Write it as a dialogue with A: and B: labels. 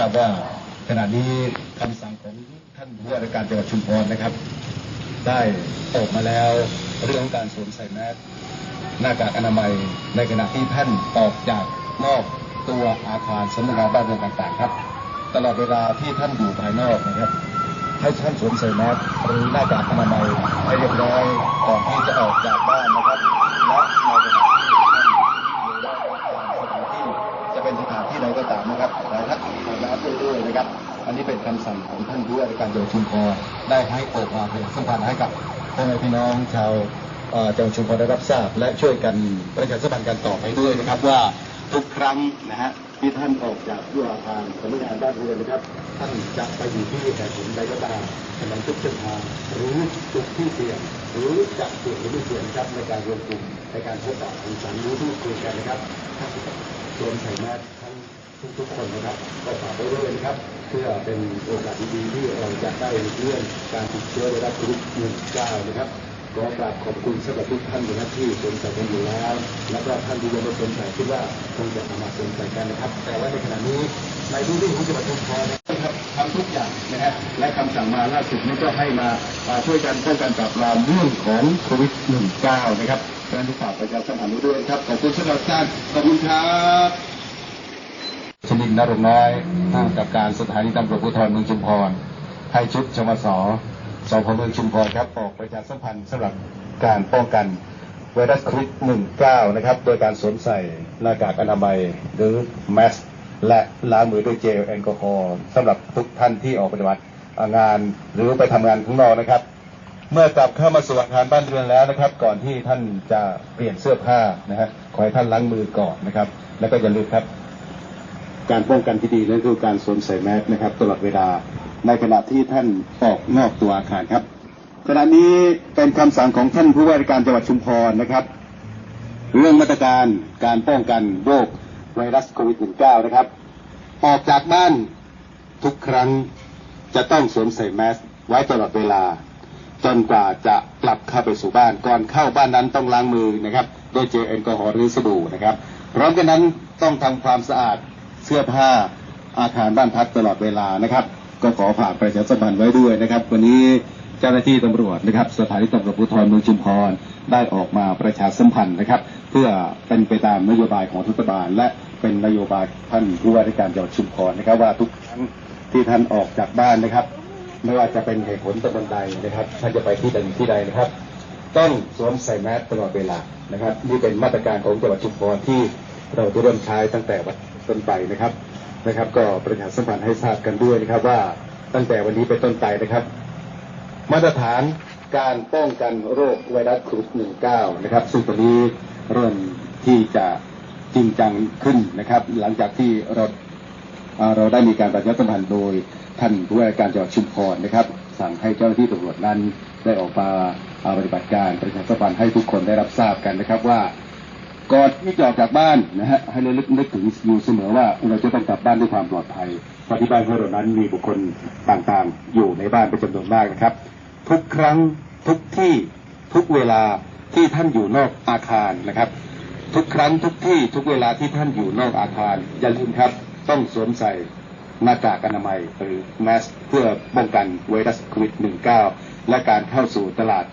A: ราบว่าขณะนี้คำสั่งของท่านผู้ว่าราชการจังหวัดชุมพรนะครับ ได้ออกมาแล้วเรื่องของการสวมใส่แมสหน้ากากอนามัยในขณะที่ท่านออกจากนอกตัวอาคารสำนักงานบ้านเรือนต่างๆครับ ตลอดเวลาที่ท่านอยู่ภายนอกนะครับ ให้ท่านสวมใส่แมสหรือหน้ากากอนามัยให้เรียบร้อยก่อนที่จะออกจากบ้านนะครับและในขณะที่ท่านอยู่นอกอาคารสถานที่จะเป็นสถานที่ใดก็ตาม นะครับแต่ถ้าใส่แมสด้วยนะครับ อันนี้เป็นคำสั่งของท่านผู้ว่าราชการจังหวัดชุมพรได้ให้ออกมาเป็นสัมพันธ์ให้กับพ่อแม่พี่น้องชาวจังหวัดชุมพรได้รับทราบ และช่วยกันประชาสัมพันธ์กันต่อไปด้วยนะครับว่าทุกครั้งนะฮะที่ท่านออกจากตัวอาคารสำนักงานบ้านเรือนนะครับ ท่านจะไปอยู่ที่แต่ผมใดก็ตามถนนทุกเส้นทางหรือจุดที่เสี่ยงหรือจะเสี่ยงหรือไม่เสี่ยงครับในการรวมกลุ่มในการพบปะสังสรรค์รือพูดคุยกันนะครับท่านสวมใส่แมส ทุกๆคนนะครับก็ฝากไว้ด้วยนะครับ เพื่อเป็นโอกาสดีๆที่เราจะได้เลื่อนการติดเชื้อไวรัสโควิด19นะครับขอกราบขอบคุณสำหรับทุกท่านนะครับที่สนใจกันอยู่แล้ว แล้วก็ท่านที่ยังไม่สนใจคิดว่าคงจะสามารถสนใจกันนะครับ แต่ว่าในขณะนี้ในพื้นที่ของจังหวัดชุมพรนะครับทำทุกอย่างนะฮะและคำสั่งมาล่าสุดนี้ก็ให้มาอ่าช่วยกันป้องกันปราบปรามเรื่องของโควิด 19 นะครับดังนั้นฝากประชาสัมพันธ์ด้วยครับขอบคุณสำหรับการขอบคุณครับ นินนรงค์น้อยผู้กำกับการสถานีตำรวจภูธรเมืองชุมพรให้ชุดชมสสพเมืองชุมพรครับออกประชาสัมพันธ์สำหรับการป้องกันไวรัสโควิด 19 นะครับ โดยการสวมใส่หน้ากากอนามัยหรือแมสและล้างมือด้วยเจลแอลกอฮอล์สำหรับทุกท่านที่ออกปฏิบัติงานหรือไปทำงานข้างนอกนะครับ เมื่อกลับเข้ามาสู่อาคารบ้านเรือนแล้วนะครับ ก่อนที่ท่านจะเปลี่ยนเสื้อผ้านะฮะขอให้ท่านล้างมือก่อนนะครับ แล้วก็อย่าลืมครับ การป้องกันที่ดีนั่นคือการสวมใส่แมสนะครับตลอดเวลาในขณะที่ท่านออกนอกตัวอาคารครับขณะนี้เป็นคำสั่งของท่านผู้ว่าราชการจังหวัดชุมพรนะครับ เรื่องมาตรการการป้องกันโรคไวรัสโควิด -19 นะครับ ออกจากบ้านทุกครั้งจะต้องสวมใส่แมสไว้ตลอดเวลา จนกว่าจะกลับเข้าไปสู่บ้านก่อนเข้าบ้านนั้นต้องล้างมือนะครับด้วยเจลแอลกอฮอล์หรือสบู่นะครับพร้อมกันนั้นต้องทำความสะอาด เสื้อผ้าอาคารบ้านพักตลอดเวลานะครับ ก็ขอฝากประชาสัมพันธ์ไว้ด้วยนะครับ วันนี้เจ้าหน้าที่ตำรวจนะครับ สถานีตำรวจภูธรเมืองชุมพรได้ออกมาประชาสัมพันธ์นะครับ เพื่อเป็นไปตามนโยบายของรัฐบาล และเป็นนโยบายท่านผู้ว่าราชการจังหวัดชุมพรนะครับ ว่าทุกครั้งที่ท่านออกจากบ้านนะครับ ไม่ว่าจะเป็นเหตุผลตะบันใดนะครับ ท่านจะไปที่ใดที่ใดนะครับ ต้องสวมใส่แมสตลอดเวลานะครับ นี่เป็นมาตรการของจังหวัดชุมพรที่เราจะเริ่มใช้ตั้งแต่วัน ต้นไปนะครับนะครับ ก็ประชาสัมพันธ์ให้ทราบกันด้วยนะครับว่าตั้งแต่วันนี้เป็นต้นไปนะครับ มาตรฐานการป้องกันโรคไวรัสโควิด -19 นะครับ ซึ่งตอนนี้เริ่มที่จะจริงจังขึ้นนะครับ หลังจากที่เราเราได้มีการประชาสัมพันธ์โดยท่านผู้ว่าการจังหวัดชุมพรนะครับ สั่งให้เจ้าหน้าที่ตำรวจนั้นได้ออกมาอ่าปฏิบัติการประชาสัมพันธ์ให้ทุกคนได้รับทราบกันนะครับว่า ก่อนที่จะออกจากบ้านนะฮะให้ระลึกนึกถึงอยู่เสมอว่าเราจะต้องกลับบ้านด้วยความปลอดภัยเพราะที่บ้านของเรานั้นมีบุคคลต่างๆ อยู่ในบ้านเป็นจำนวนมากนะครับ ทุกครั้งทุกที่ทุกเวลาที่ท่านอยู่นอกอาคารนะครับ ทุกครั้งทุกที่ทุกเวลาที่ท่านอยู่นอกอาคารอย่าลืมครับต้องสวมใส่หน้ากากอนามัยหรือแมสเพื่อป้องกันไวรัสโควิด -19 และการเข้าสู่ตลาด